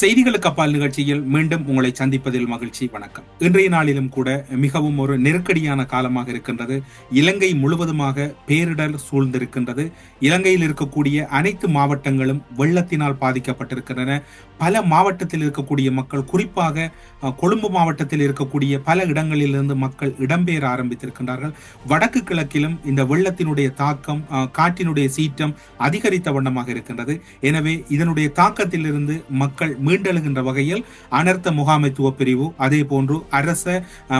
செய்திகளுக்கு அப்பால் நிகழ்ச்சியில் மீண்டும் உங்களை சந்திப்பதில் மகிழ்ச்சி வணக்கம். இன்றைய நாளிலும் கூட மிகவும் ஒரு நெருக்கடியான காலமாக இருக்கின்றது. இலங்கை முழுவதுமாக பேரிடர் சூழ்ந்திருக்கின்றது. இலங்கையில் இருக்கக்கூடிய அனைத்து மாவட்டங்களும் வெள்ளத்தினால் பாதிக்கப்பட்டிருக்கின்றன. பல மாவட்டத்தில் இருக்கக்கூடிய மக்கள் குறிப்பாக கொழும்பு மாவட்டத்தில் இருக்கக்கூடிய பல இடங்களிலிருந்து மக்கள் இடம்பெயர ஆரம்பித்திருக்கின்றார்கள். வடக்கு கிழக்கிலும் இந்த வெள்ளத்தினுடைய தாக்கம் காற்றினுடைய சீற்றம் அதிகரித்த வண்ணமாக இருக்கின்றது. எனவே இதனுடைய தாக்கத்திலிருந்து மக்கள் மீண்டெழுகின்ற வகையில் அனர்த்த முகாமைத்துவ பிரிவு அதே போன்று அரச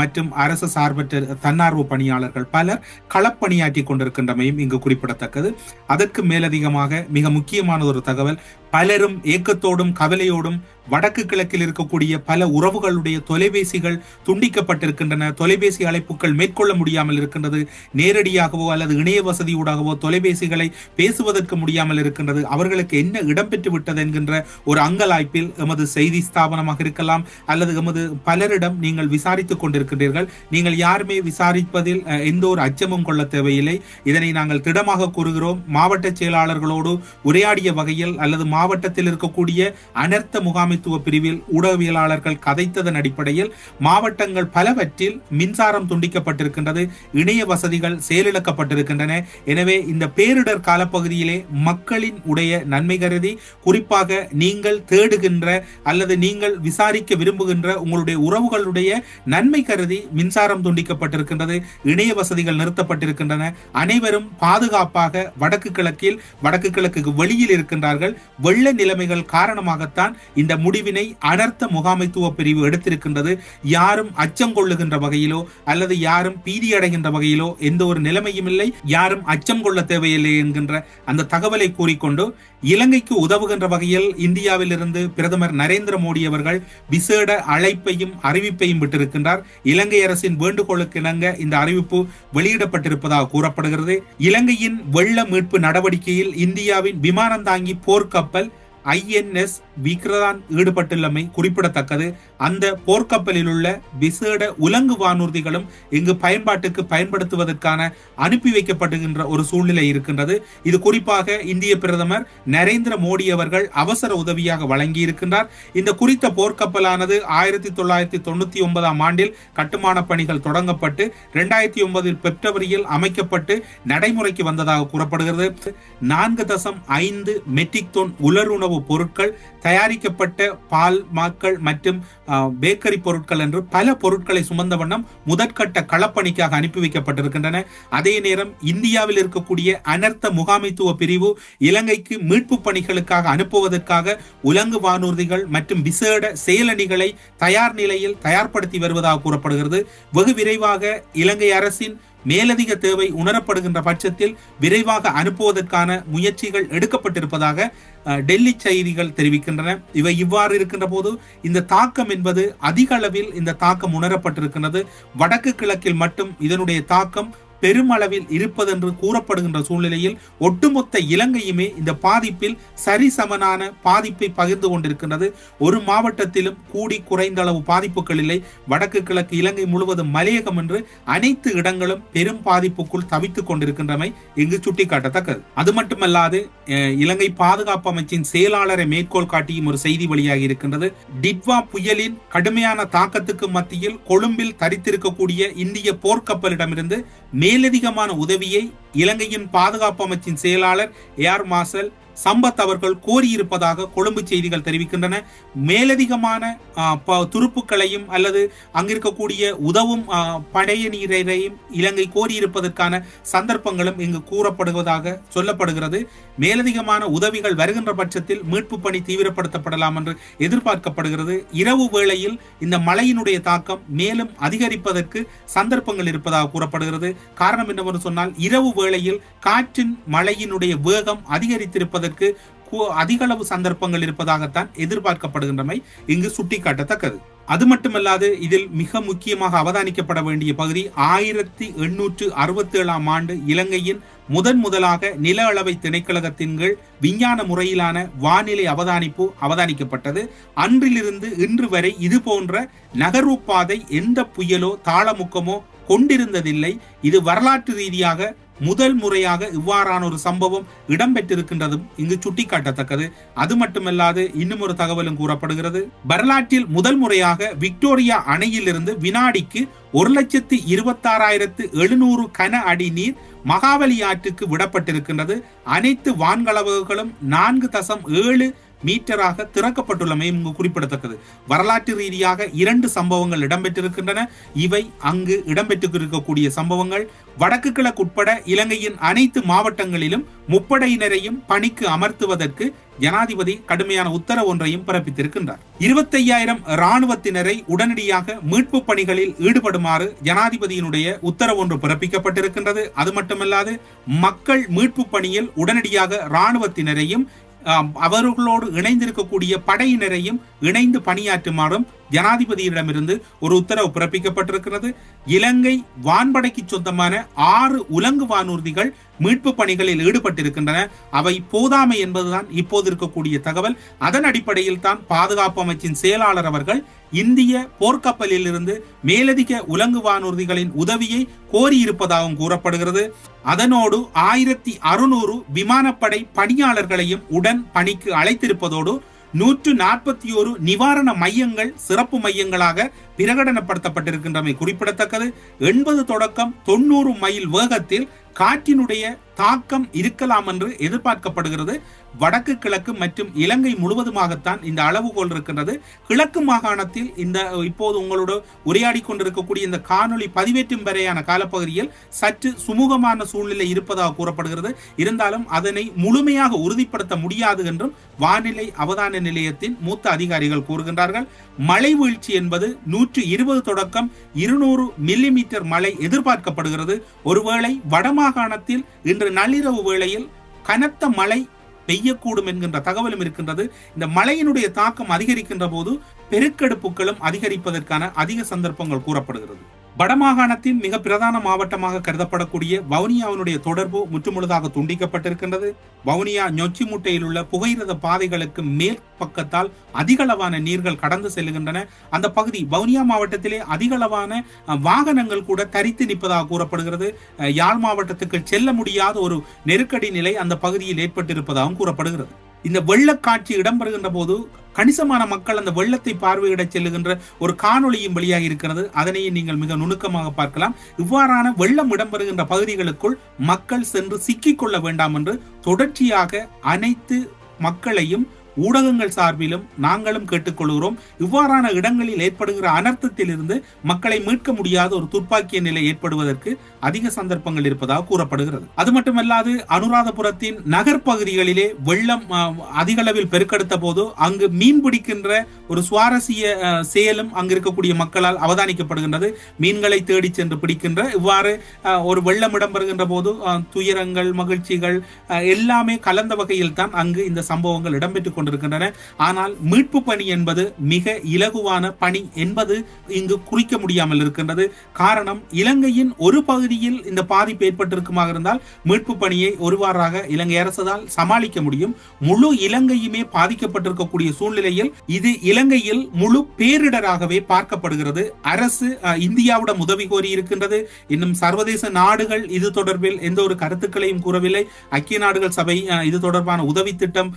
மற்றும் அரசு சார்பற்ற தன்னார்வ பணியாளர்கள் பலர் களப்பணியாற்றி கொண்டிருக்கின்றமையும் இங்கு குறிப்பிடத்தக்கது. அதற்கு மேலதிகமாக மிக முக்கியமான ஒரு தகவல் பலரும் ஏக்கத்தோடும் கவலையோடும் வடக்கு கிழக்கில் இருக்கக்கூடிய பல உறவுகளுடைய தொலைபேசிகள் துண்டிக்கப்பட்டிருக்கின்றன. தொலைபேசி அழைப்புகள் மேற்கொள்ள முடியாமல் இருக்கின்றது. நேரடியாகவோ அல்லது இணைய வசதியூடாகவோ தொலைபேசிகளை பேசுவதற்கு முடியாமல் இருக்கின்றது. அவர்களுக்கு என்ன இடம்பெற்று விட்டது என்கின்ற ஒரு அங்கலாய்ப்பில் எமது செய்தி ஸ்தாபனமாக இருக்கலாம். அல்லது எமது பலரிடம் நீங்கள் விசாரித்துக் கொண்டிருக்கின்றீர்கள். நீங்கள் யாருமே விசாரிப்பதில் எந்த ஒரு அச்சமும் கொள்ள தேவையில்லை. இதனை நாங்கள் திடமாக கூறுகிறோம். மாவட்ட செயலாளர்களோடு உரையாடிய வகையில் அல்லது மாவட்டத்தில் இருக்கக்கூடிய அனர்த்த முகாமைத்துவ பிரிவில் ஊடகவியலாளர்கள் கதைத்ததன் அடிப்படையில் மாவட்டங்கள் பலவற்றில் மின்சாரம் துண்டிக்கப்பட்டிருக்கின்றது இணைய வசதிகள் செயலிழக்கப்பட்டிருக்கின்றன. எனவே இந்த பேரிடர் காலப்பகுதியிலே மக்களின் உடைய நன்மை கருதி குறிப்பாக நீங்கள் தேடுகின்ற அல்லது நீங்கள் விசாரிக்க விரும்புகின்ற உங்களுடைய உறவுகளுடைய நன்மை கருதி மின்சாரம் துண்டிக்கப்பட்டிருக்கின்றது இணைய வசதிகள் நிறுத்தப்பட்டிருக்கின்றன. அனைவரும் பாதுகாப்பாக வடக்கு கிழக்கில் வடக்கு கிழக்குக்கு வெளியில் இருக்கின்றார்கள். வெள்ள நிலைமைகள் காரணமாகத்தான் இந்த முடிவினை அனர்த்த முகாமைத்துவ பிரிவு எடுத்திருக்கின்றது. யாரும் அச்சம் கொள்ளுகின்ற வகையிலோ அல்லது யாரும் பீதியடைகின்ற வகையிலோ எந்த ஒரு நிலைமையும் இல்லை. யாரும் அச்சம் கொள்ள தேவையில்லை என்கின்ற அந்த தகவலை கூறிக்கொண்டு இலங்கைக்கு உதவுகின்ற வகையில் இந்தியாவிலிருந்து பிரதமர் நரேந்திர மோடி அவர்கள் விசேட அழைப்பையும் அறிவிப்பையும் விட்டிருக்கின்றார். இலங்கை அரசின் வேண்டுகோளுக்கு இணங்க இந்த அறிவிப்பு வெளியிடப்பட்டிருப்பதாக கூறப்படுகிறது. இலங்கையின் வெள்ள மீட்பு நடவடிக்கையில் இந்தியாவின் விமானம் தாங்கி போர்க்கப்பல் ஐஎன்எஸ் விக்ரதான் ஈடுபட்டுள்ளமை குறிப்பிடத்தக்கது. அந்த போர்க்கப்பலில் உள்ள விசேட உலங்கு வானூர்திகளும் இங்கு பயன்பாட்டுக்கு பயன்படுத்துவதற்கான அனுப்பி வைக்கப்படுகின்ற ஒரு சூழ்நிலை இருக்கின்றது. இது குறிப்பாக இந்திய பிரதமர் நரேந்திர மோடி அவர்கள் அவசர உதவியாக வழங்கி இருக்கின்றார் இந்த குறித்த போர்க்கப்பலானது ஆயிரத்தி தொள்ளாயிரத்தி தொண்ணூத்தி ஒன்பதாம் ஆண்டில் கட்டுமான பணிகள் தொடங்கப்பட்டு இரண்டாயிரத்தி ஒன்பதில் பிப்ரவரியில் அமைக்கப்பட்டு நடைமுறைக்கு வந்ததாக கூறப்படுகிறது. நான்கு தசம் ஐந்து மெட்ரிக் தொன் உலர் உணவு உலருணவு பொருட்கள் தயாரிக்கப்பட்ட பால் மாக்கள் மற்றும் பேக்கரி பொருட்கள் என்று பல பொருட்களை சுமந்த வண்ணம் முதற்கட்ட களப்பணிக்காக அனுப்பி வைக்கப்பட்டிருக்கின்றன. அதே நேரம் இந்தியாவில் இருக்கக்கூடிய அனர்த்த முகாமைத்துவ பிரிவு இலங்கைக்கு மீட்பு பணிகளுக்காக அனுப்புவதற்காக உலங்கு வானூர்திகள் மற்றும் விசேட செயலணிகளை தயார் நிலையில் தயார்படுத்தி வருவதாக கூறப்படுகிறது. வெகு விரைவாக இலங்கை அரசின் மேலதிக தேவை உணரப்படுகின்ற பட்சத்தில் விரைவாக அனுப்புவதற்கான முயற்சிகள் எடுக்கப்பட்டிருப்பதாக டெல்லி செய்திகள் தெரிவிக்கின்றன. இவை இவ்வாறு இருக்கின்ற போது இந்த தாக்கம் என்பது அதிக அளவில் இந்த தாக்கம் உணரப்பட்டிருக்கின்றது. வடக்கு கிழக்கில் மட்டும் இதனுடைய தாக்கம் பெருமளவில் இருப்பதென்று கூறப்படுகின்ற சூழ்நிலையில் ஒட்டுமொத்த இலங்கையுமே இந்த பாதிப்பில் சரிசமனான பாதிப்பை பகிர்ந்து கொண்டிருக்கின்றது. ஒரு மாவட்டத்திலும் கூடி குறைந்த அளவு பாதிப்புகள் இல்லை. வடக்கு கிழக்கு இலங்கை முழுவதும் மலையகம் என்று அனைத்து இடங்களும் பெரும் பாதிப்புக்குள் தவித்துக் கொண்டிருக்கின்றமை இங்கு சுட்டிக்காட்டத்தக்கது. அது மட்டுமல்லாது அஹ், இலங்கை பாதுகாப்பு அமைச்சின் செயலாளரை மேற்கோள் காட்டியும் ஒரு செய்தி வெளியாகி இருக்கின்றது. டிட்வா புயலின் கடுமையான தாக்கத்துக்கு மத்தியில் கொழும்பில் தரித்திருக்கக்கூடிய இந்திய போர்க்கப்பலிடமிருந்து மேலதிகமான உதவியை இலங்கையின் பாதுகாப்பு அமைச்சின் செயலாளர் ஏர் மார்ஷல் சம்பத் அவர்கள் கோரியிருப்பதாக கொழும்பு செய்திகள் தெரிவிக்கின்றன. மேலதிகமான ப- துருப்புக்களையும் அல்லது அங்கிருக்கக்கூடிய உதவும் ஆ, படைய இலங்கை கோரியிருப்பதற்கான சந்தர்ப்பங்களும் இங்கு கூறப்படுவதாக சொல்லப்படுகிறது. மேலதிகமான உதவிகள் வருகின்ற பட்சத்தில் மீட்பு பணி தீவிரப்படுத்தப்படலாம் என்று எதிர்பார்க்கப்படுகிறது. இரவு வேளையில் இந்த மழையினுடைய தாக்கம் மேலும் அதிகரிப்பதற்கு சந்தர்ப்பங்கள் இருப்பதாக கூறப்படுகிறது. காரணம் என்னவென்று சொன்னால் இரவு வேளையில் காற்றின் மழையினுடைய வேகம் அதிகரித்திருப்பது அதிகரித்திருப்பதற்கு அதிக அதிகளவு சந்தர்ப்பங்கள் இருப்பதாகத்தான் எதிர்பார்க்கப்படுகின்றமை இங்கு சுட்டிக்காட்டத்தக்கது. அது மட்டுமல்லாது இதில் மிக முக்கியமாக அவதானிக்கப்பட வேண்டிய பகுதி ஆயிரத்தி எண்ணூற்று அறுபத்தி ஏழாம் ஆண்டு இலங்கையின் முதன் முதலாக நில அளவை திணைக்களகத்தின் கீழ் விஞ்ஞான முறையிலான வானிலை அவதானிப்பு அவதானிக்கப்பட்டது. அன்றிலிருந்து இன்று வரை இது போன்ற நகர்வு பாதை எந்த புயலோ தாளமுக்கமோ கொண்டிருந்ததில்லை. இது வரலாற்று ரீதியாக முதல் முறையாக இவ்வாறான ஒரு சம்பவம் இடம்பெற்றிருக்கின்றதும் இங்கு சுட்டிக்காட்டத்தக்கது. அது மட்டுமல்லாது இன்னும் ஒரு தகவலும் கூறப்படுகிறது. வரலாற்றில் முதல் முறையாக விக்டோரியா அணையிலிருந்து வினாடிக்கு ஒரு லட்சத்து இருபத்தாறாயிரத்து எழுநூறு கன அடி நீர் மகாவலி ஆற்றுக்கு விடப்பட்டிருக்கின்றது. அனைத்து வான்கலவுகளும் நான்கு தசம் ஏழு மீட்டராக திறக்கப்பட்டுள்ளமை இங்கு குறிப்பிடத்தக்கது. வரலாற்று ரீதியாக இரண்டு சம்பவங்கள் இடம்பெற்றிருக்கின்றன. இவை அங்கு இடம்பெற்றிருக்கக்கூடிய சம்பவங்கள். வடக்கு கிழக்கு உட்பட இலங்கையின் அனைத்து மாவட்டங்களிலும் முப்படையினரையும் பணிக்கு அமர்த்துவதற்கு ஜனாதிபதி கடுமையான உத்தரவு ஒன்றையும் பிறப்பித்திருக்கின்றார். இருபத்தையாயிரம் இராணுவத்தினரை உடனடியாக மீட்பு பணிகளில் ஈடுபடுமாறு ஜனாதிபதியினுடைய உத்தரவு ஒன்று பிறப்பிக்கப்பட்டிருக்கின்றது. அது மட்டுமல்லாது மக்கள் மீட்பு பணியில் உடனடியாக இராணுவத்தினரையும் அவர்களோடு இணைந்திருக்கக்கூடிய படையினரையும் இணைந்து பணியாற்றுமாறும் ஜனாதிபதியிடமிருந்து ஒரு உத்தரவு பிறப்பிக்கப்பட்டிருக்கிறது. இலங்கை வான்படைக்கு சொந்தமான ஆறு உலங்கு வானூர்திகள் மீட்பு பணிகளில் ஈடுபட்டிருக்கின்றன. அவை போதாமை என்பதுதான் இப்போது இருக்கக்கூடிய தகவல். அதன் அடிப்படையில் தான் பாதுகாப்பு அமைச்சின் செயலாளர் அவர்கள் இந்திய போர்க்கப்பலில் இருந்து மேலதிக உலங்கு வானூர்திகளின் உதவியை கோரியிருப்பதாகவும் கூறப்படுகிறது. அதனோடு ஆயிரத்தி அறுநூறு விமானப்படை பணியாளர்களையும் உடன் பணிக்கு அழைத்திருப்பதோடு நூற்று நாற்பத்தி ஒரு நிவாரண மையங்கள் சிறப்பு மையங்களாக பிரகடனப்படுத்தப்பட்டிருக்கின்றமை குறிப்பிடத்தக்கது. எண்பது தொடக்கம் தொண்ணூறு மைல் வேகத்தில் காற்றினுடைய தாக்கம் இருக்கலாம் என்று எதிர்பார்க்கப்படுகிறது. வடக்கு கிழக்கு மற்றும் இலங்கை முழுவதுமாகத்தான் இந்த அளவுகோல் இருக்கின்றது. கிழக்கு மாகாணத்தில் இந்த இப்போது உங்களோட உரையாடி கொண்டிருக்கக்கூடிய இந்த காணொலி பதிவேற்றும் வரையான காலப்பகுதியில் சற்று சுமூகமான சூழ்நிலை இருப்பதாக கூறப்படுகிறது. இருந்தாலும் அதனை முழுமையாக உறுதிப்படுத்த முடியாது என்றும் வானிலை அவதான நிலையத்தின் மூத்த அதிகாரிகள் கூறுகின்றார்கள். மழை வீழ்ச்சி என்பது நூற்று இருபது தொடக்கம் இருநூறு மில்லிமீட்டர் மழை எதிர்பார்க்கப்படுகிறது. ஒருவேளை வடமாகாணத்தில் இன்று நள்ளிரவு வேளையில் கனத்த மழை பெய்யக்கூடும் என்கின்ற தகவலும் இருக்கின்றது. இந்த மழையினுடைய தாக்கம் அதிகரிக்கின்ற போது பெருக்கெடுப்புகளும் அதிகரிப்பதற்கான அதிக சந்தர்ப்பங்கள் கூறப்படுகிறது. வடமாகாணத்தின் மிக பிரதான மாவட்டமாக கருதப்படக்கூடிய வவுனியாவினுடைய தொடர்பு முற்றுமுழுதாக துண்டிக்கப்பட்டிருக்கின்றது. வவுனியா நொச்சி முட்டையில் உள்ள புகையிரத பாதைகளுக்கு மேல் பக்கத்தால் அதிகளவான நீர்கள் கடந்து செல்லுகின்றன அந்த பகுதி வவுனியா மாவட்டத்திலே அதிகளவான வாகனங்கள் கூட தரித்து நிற்பதாக கூறப்படுகிறது. யாழ் மாவட்டத்துக்கு செல்ல முடியாத ஒரு நெருக்கடி நிலை அந்த பகுதியில் ஏற்பட்டிருப்பதாகவும் கூறப்படுகிறது. இந்த வெள்ளக்காட்சி இடம்பெறுகின்ற போது கணிசமான மக்கள் அந்த வெள்ளத்தை பார்வையிட செல்லுகின்ற ஒரு காணொளியும் வெளியாக இருக்கிறது. அதனையும் நீங்கள் மிக நுணுக்கமாக பார்க்கலாம். இவ்வாறான வெள்ளம் இடம்பெறுகின்ற பகுதிகளுக்குள் மக்கள் சென்று சிக்கிக்கொள்ள வேண்டாம் என்று தொடர்ச்சியாக அனைத்து மக்களையும் ஊடகங்கள் சார்பிலும் நாங்களும் கேட்டுக்கொள்கிறோம். இவ்வாறான இடங்களில் ஏற்படுகிற அனர்த்தத்தில் இருந்து மக்களை மீட்க முடியாத ஒரு துப்பாக்கிய நிலை ஏற்படுவதற்கு அதிக சந்தர்ப்பங்கள் இருப்பதாக கூறப்படுகிறது. அது மட்டுமல்லாது அனுராதபுரத்தின் நகர்ப்பகுதிகளிலே வெள்ளம் அதிக அளவில் பெருக்கெடுத்த போது அங்கு மீன் பிடிக்கின்ற ஒரு சுவாரஸ்ய செயலும் அங்கு இருக்கக்கூடிய மக்களால் அவதானிக்கப்படுகின்றது. மீன்களை தேடி சென்று பிடிக்கின்ற இவ்வாறு ஒரு வெள்ளம் இடம்பெறுகின்ற போது துயரங்கள் மகிழ்ச்சிகள் எல்லாமே கலந்த வகையில் தான் அங்கு இந்த சம்பவங்கள் இடம்பெற்றுக் கொண்டிருக்கின்றன. ஆனால் மீட்பு பணி என்பது மிக இலகுவான பணி என்பது இங்கு குறிக்க முடியாமல் இருக்கின்றது. காரணம் இலங்கையின் ஒரு பகுதியில் இந்த பாதிப்பு ஏற்பட்டிருக்குமாக இருந்தால் மீட்பு பணியை ஒருவாறாக இலங்கை அரசால் சமாளிக்க முடியும். முழு இலங்கையுமே பாதிக்கப்பட்டிருக்கக்கூடிய சூழ்நிலையில் இது இலங்கையில் முழு பேரிடராகவே பார்க்கப்படுகிறது. அரசு இந்தியாவிடம் உதவி கோரி இருக்கின்றது. இன்னும் சர்வதேச நாடுகள் இது தொடர்பில் எந்த ஒரு கருத்துக்களையும் கூறவில்லை. ஐக்கிய நாடுகள் சபை இது தொடர்பான உதவி திட்டம்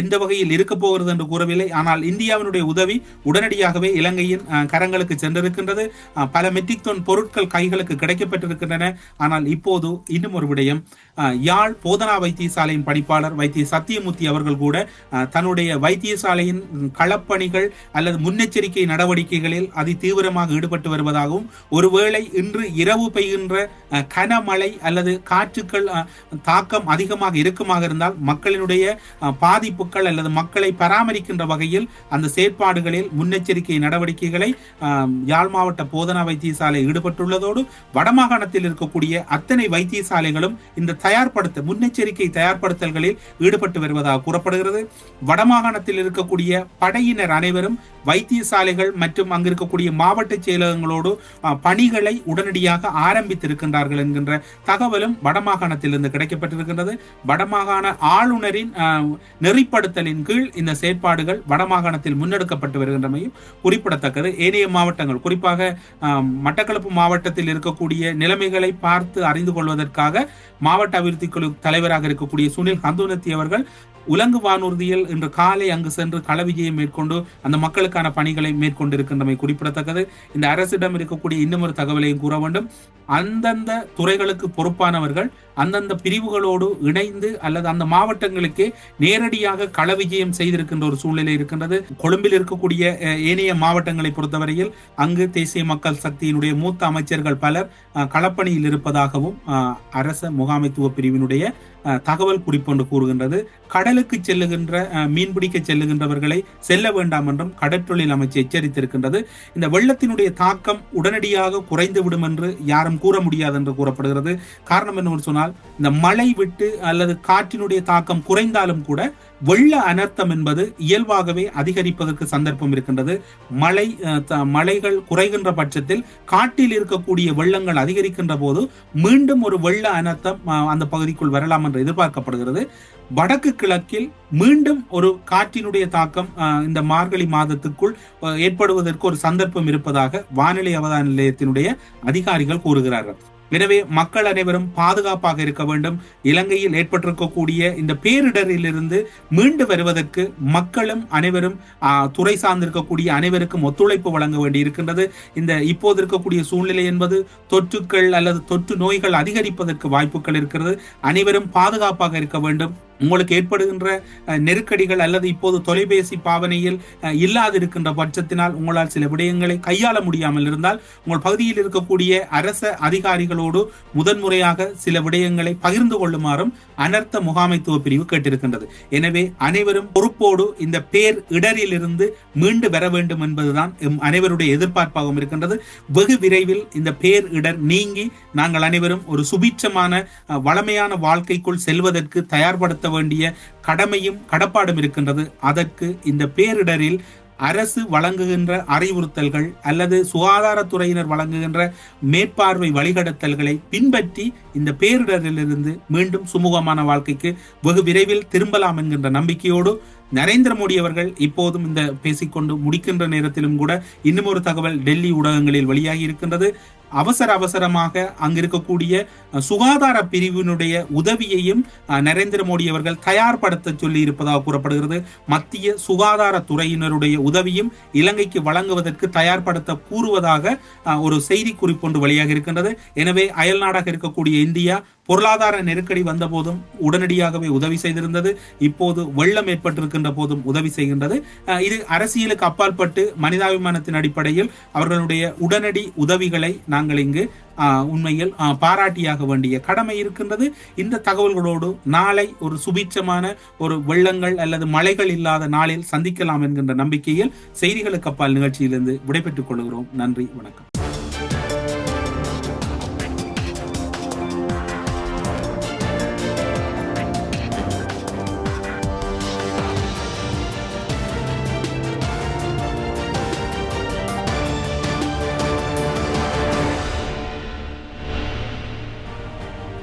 எந்த வகையில் நிலையில் இருக்க போகிறது என்று கூறவில்லை. ஆனால் இந்தியாவினுடைய உதவி உடனடியாகவே இலங்கையின் கரங்களுக்கு சென்றிருக்கின்றது. பல மெட்ரிக் தொன் பொருட்கள் கைகளுக்கு கிடைக்கப்பட்டிருக்கின்றன. ஆனால் இப்போது இன்னும் ஒரு விடயம். யாழ் போதனா வைத்தியசாலையின் பணிப்பாளர் வைத்திய சத்தியமூர்த்தி அவர்கள் கூட தன்னுடைய வைத்தியசாலையின் களப்பணிகள் அல்லது முன்னெச்சரிக்கை நடவடிக்கைகளில் அதி தீவிரமாக ஈடுபட்டு வருவதாகவும் ஒருவேளை இன்று இரவு பெய்கின்ற கனமழை அல்லது காற்றுக்கள் தாக்கம் அதிகமாக இருக்குமாக இருந்தால் மக்களினுடைய பாதிப்புகள் அல்லது மக்களை பராமரிக்கின்ற வகையில் அந்த செயற்பாடுகளில் முன்னெச்சரிக்கை நடவடிக்கைகளை யாழ் மாவட்ட போதனா வைத்தியசாலை ஈடுபட்டுள்ளதோடு வடமாகாணத்தில் இருக்கக்கூடிய அத்தனை வைத்தியசாலைகளும் இந்த தயார்படுத்த முன்னெச்சரிக்கை தயார்படுத்தல்களில் ஈடுபட்டு வருவதாக கூறப்படுகிறது. வடமாகாணத்தில் இருக்கக்கூடிய படையினர் அனைவரும் வைத்தியசாலைகள் மற்றும் அங்கு இருக்கக்கூடிய மாவட்ட செயலகங்களோடு பணிகளை உடனடியாக ஆரம்பித்திருக்கின்றார்கள் என்கின்ற தகவலும் வடமாகாணத்திலிருந்து கிடைக்கப்பட்டிருக்கின்றது. வடமாகாண ஆளுநரின் நெறிப்படுத்தலின் கீழ் இந்த செயற்பாடுகள் வடமாகாணத்தில் முன்னெடுக்கப்பட்டு வருகின்றமையும் குறிப்பிடத்தக்கது. ஏனைய மாவட்டங்கள் குறிப்பாக மட்டக்களப்பு மாவட்டத்தில் இருக்கக்கூடிய நிலைமைகளை பார்த்து அறிந்து கொள்வதற்காக மாவட்ட அபிவிருத்தி குழு தலைவராக இருக்கக்கூடிய சுனில் ஹந்துனத்தி அவர்கள் உலங்கு வானூர்தியில் இன்று காலை அங்கு சென்று களவிஜயம் மேற்கொண்டு அந்த மக்களுக்கான பணிகளை மேற்கொண்டிருக்கின்றமை குறிப்பிடத்தக்கது. இந்த அரசிடம் இருக்கக்கூடிய இன்னும் ஒரு தகவலையும் கூற வேண்டும். அந்தந்த துறைகளுக்கு பொறுப்பானவர்கள் அந்தந்த பிரிவுகளோடு இணைந்து அல்லது அந்த மாவட்டங்களுக்கே நேரடியாக களவிஜயம் செய்திருக்கின்ற ஒரு சூழ்நிலை இருக்கின்றது. கொழும்பில் இருக்கக்கூடிய ஏனைய மாவட்டங்களை பொறுத்தவரையில் அங்கு தேசிய மக்கள் சக்தியினுடைய மூத்த அமைச்சர்கள் பலர் களப்பணியில் இருப்பதாகவும் அரச முகாமைத்துவ பிரிவினுடைய தகவல் குறிப்பொன்று கூறுகின்றது. கடலுக்கு செல்லுகின்ற மீன்பிடிக்க செல்லுகின்றவர்களை செல்ல வேண்டாம் என்றும் கடற்றொழில் அமைச்சு எச்சரித்திருக்கின்றது. இந்த வெள்ளத்தினுடைய தாக்கம் உடனடியாக குறைந்து விடும் என்று யாரும் கூற முடியாது என்று கூறப்படுகிறது. காரணம் என்னவென்று சொன்னால் இந்த மழை விட்டு அல்லது காற்றினுடைய தாக்கம் குறைந்தாலும் கூட வெள்ள அனர்த்தம் என்பது இயல்பாகவே அதிகரிப்பதற்கு சந்தர்ப்பம் இருக்கின்றது. மழை த- மழைகள் குறைகின்ற பட்சத்தில் காட்டில் இருக்கக்கூடிய வெள்ளங்கள் அதிகரிக்கின்ற போது மீண்டும் ஒரு வெள்ள அனர்த்தம் அந்த பகுதிக்குள் வரலாம் என்று எதிர்பார்க்கப்படுகிறது. வடக்கு கிழக்கில் மீண்டும் ஒரு காற்றினுடைய தாக்கம் இந்த மார்கழி மாதத்துக்குள் ஏற்படுவதற்கு ஒரு சந்தர்ப்பம் இருப்பதாக வானிலை அவதான நிலையத்தினுடைய அதிகாரிகள் கூறுகிறார்கள். எனவே மக்கள் அனைவரும் பாதுகாப்பாக இருக்க வேண்டும். இலங்கையில் ஏற்பட்டிருக்கக்கூடிய இந்த பேரிடரிலிருந்து மீண்டு வருவதற்கு மக்களும் அனைவரும் துறை சார்ந்திருக்கக்கூடிய அனைவருக்கும் ஒத்துழைப்பு வழங்க வேண்டி இருக்கின்றது இந்த இப்போது இருக்கக்கூடிய சூழ்நிலை என்பது தொற்றுக்கள் அல்லது தொற்று நோய்கள் அதிகரிப்பதற்கு வாய்ப்புகள் இருக்கிறது. அனைவரும் பாதுகாப்பாக இருக்க வேண்டும். உங்களுக்கு ஏற்படுகின்ற நெருக்கடிகள் அல்லது இப்போது தொலைபேசி பாவனையில் இல்லாதிருக்கின்ற பட்சத்தினால் உங்களால் சில விடயங்களை கையாள முடியாமல் இருந்தால் உங்கள் பகுதியில் இருக்கக்கூடிய அரச அதிகாரிகளோடு முதன்முறையாக சில விடயங்களை பகிர்ந்து கொள்ளுமாறும் அனர்த்த முகாமைத்துவ பிரிவு கேட்டிருக்கின்றது. எனவே அனைவரும் பொறுப்போடு இந்த பேர் இடரிலிருந்து மீண்டு வர வேண்டும் என்பதுதான் எம் அனைவருடைய எதிர்பார்ப்பாகவும் இருக்கின்றது. வெகு விரைவில் இந்த பேர் இடர் நீங்கி நாங்கள் அனைவரும் ஒரு சுபிட்சமான வளமையான வாழ்க்கைக்குள் செல்வதற்கு தயார்படுத்த வேண்டிய கடமையும் கடப்பாடும் இருக்கின்றது. அதற்கு இந்த பேரிடரில் அரசு வழங்குகின்ற அறிவுறுத்தல்கள் அல்லது சுகாதாரத்துறையினர் வழங்குகின்ற மேற்பார்வை வழிகடத்தல்களை பின்பற்றி இந்த பேரிடரிலிருந்து மீண்டும் சுமூகமான வாழ்க்கைக்கு வெகு விரைவில் திரும்பலாம் என்கின்ற நம்பிக்கையோடு நரேந்திர மோடி அவர்கள் இப்போதும் இந்த பேசிக்கொண்டு முடிக்கின்ற நேரத்திலும் கூட இன்னும் ஒரு தகவல் டெல்லி ஊடகங்களில் வெளியாகி இருக்கின்றது. அவசர அவசரமாக அங்கு இருக்கக்கூடிய சுகாதார பிரிவினுடைய உதவியையும் நரேந்திர மோடி அவர்கள் தயார்படுத்த சொல்லி இருப்பதாக கூறப்படுகிறது. மத்திய சுகாதார துறையினருடைய உதவியும் இலங்கைக்கு வழங்குவதற்கு தயார்படுத்த கூறுவதாக ஒரு செய்தி குறிப்பொன்று வெளியாக இருக்கின்றது எனவே அயல்நாடாக இருக்கக்கூடிய இந்தியா பொருளாதார நெருக்கடி வந்த போதும் உடனடியாகவே உதவி செய்திருந்தது. இப்போது வெள்ளம் ஏற்பட்டிருக்கின்ற போதும் உதவி செய்கின்றது. இது அரசியலுக்கு அப்பாற்பட்டு மனிதாபிமானத்தின் அடிப்படையில் அவர்களுடைய உடனடி உதவிகளை நாங்கள் இங்கு உண்மையில் பாராட்டியாக வேண்டிய கடமை இருக்கின்றது. இந்த தகவல்களோடு நாளை ஒரு சுபீட்சமான ஒரு வெள்ளங்கள் அல்லது மழைகள் இல்லாத நாளில் சந்திக்கலாம் என்கின்ற நம்பிக்கையில் செய்திகளுக்கு அப்பால் நிகழ்ச்சியிலிருந்து விடைபெற்றுக் கொள்கிறோம். நன்றி வணக்கம்.